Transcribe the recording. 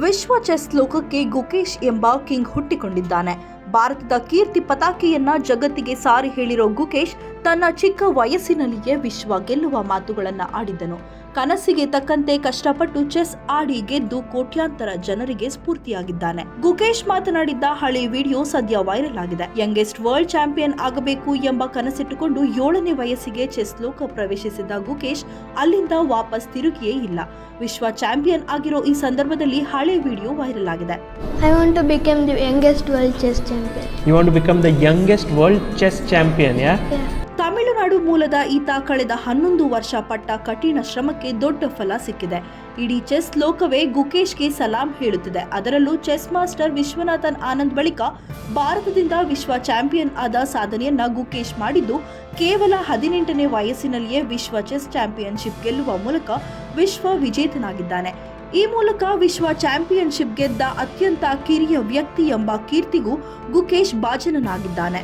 ವಿಶ್ವ ಚೆಸ್ ಲೋಕಕ್ಕೆ ಗುಕೇಶ್ ಎಂಬ ಕಿಂಗ್ ಹುಟ್ಟಿಕೊಂಡಿದ್ದಾನೆ. ಭಾರತದ ಕೀರ್ತಿ ಪತಾಕೆಯನ್ನ ಜಗತ್ತಿಗೆ ಸಾರಿ ಹೇಳಿರೋ ಗುಕೇಶ್ ತನ್ನ ಚಿಕ್ಕ ವಯಸ್ಸಿನಲ್ಲಿಯೇ ವಿಶ್ವ ಗೆಲ್ಲುವ ಮಾತುಗಳನ್ನ ಆಡಿದ್ದನು. ಕನಸಿಗೆ ತಕ್ಕಂತೆ ಕಷ್ಟಪಟ್ಟು ಚೆಸ್ ಆಡಿ ಗೆದ್ದು ಕೋಟ್ಯಾಂತರ ಜನರಿಗೆ ಸ್ಫೂರ್ತಿಯಾಗಿದ್ದಾನೆ. ಗುಕೇಶ್ ಮಾತನಾಡಿದ್ದ ಹಳೆ ವಿಡಿಯೋ ಸದ್ಯ ವೈರಲ್ ಆಗಿದೆ. ಯಂಗೆಸ್ಟ್ ವರ್ಲ್ಡ್ ಚಾಂಪಿಯನ್ ಆಗಬೇಕು ಎಂಬ ಕನಸಿಟ್ಟುಕೊಂಡು ಏಳನೇ ವಯಸ್ಸಿಗೆ ಚೆಸ್ ಲೋಕ ಪ್ರವೇಶಿಸಿದ ಗುಕೇಶ್ ಅಲ್ಲಿಂದ ವಾಪಸ್ ತಿರುಗಿಯೇ ಇಲ್ಲ. ವಿಶ್ವ ಚಾಂಪಿಯನ್ ಆಗಿರೋ ಈ ಸಂದರ್ಭದಲ್ಲಿ ಹಳೆ ವಿಡಿಯೋ ವೈರಲ್ ಆಗಿದೆ. I want to become the youngest world chess champion you want to become the youngest world chess champion yeah? Tamil Nadu ಮೂಲದ ಈತ ಕಳೆದ ಹನ್ನೊಂದು ವರ್ಷ ಪಟ್ಟ ಕಠಿಣ ಶ್ರಮಕ್ಕೆ ದೊಡ್ಡ ಫಲ ಸಿಕ್ಕಿದೆ. ಇಡೀ ಚೆಸ್ ಲೋಕವೇ ಗುಕೇಶ್ಗೆ ಸಲಾಂ ಹೇಳುತ್ತಿದೆ. ಅದರಲ್ಲೂ ಚೆಸ್ ಮಾಸ್ಟರ್ ವಿಶ್ವನಾಥನ್ ಆನಂದ್ ಬಳಿಕ ಭಾರತದಿಂದ ವಿಶ್ವ ಚಾಂಪಿಯನ್ ಆದ ಸಾಧನೆಯನ್ನ ಗುಕೇಶ್ ಮಾಡಿದ್ದು, ಕೇವಲ ಹದಿನೆಂಟನೇ ವಯಸ್ಸಿನಲ್ಲಿಯೇ ವಿಶ್ವ ಚೆಸ್ ಚಾಂಪಿಯನ್ಶಿಪ್ ಗೆಲ್ಲುವ ಮೂಲಕ ವಿಶ್ವ ವಿಜೇತನಾಗಿದ್ದಾನೆ. ಈ ಮೂಲಕ ವಿಶ್ವ ಚಾಂಪಿಯನ್ಶಿಪ್ ಗೆದ್ದ ಅತ್ಯಂತ ಕಿರಿಯ ವ್ಯಕ್ತಿ ಎಂಬ ಕೀರ್ತಿಗೂ ಗುಕೇಶ್ ಭಾಜನನಾಗಿದ್ದಾನೆ.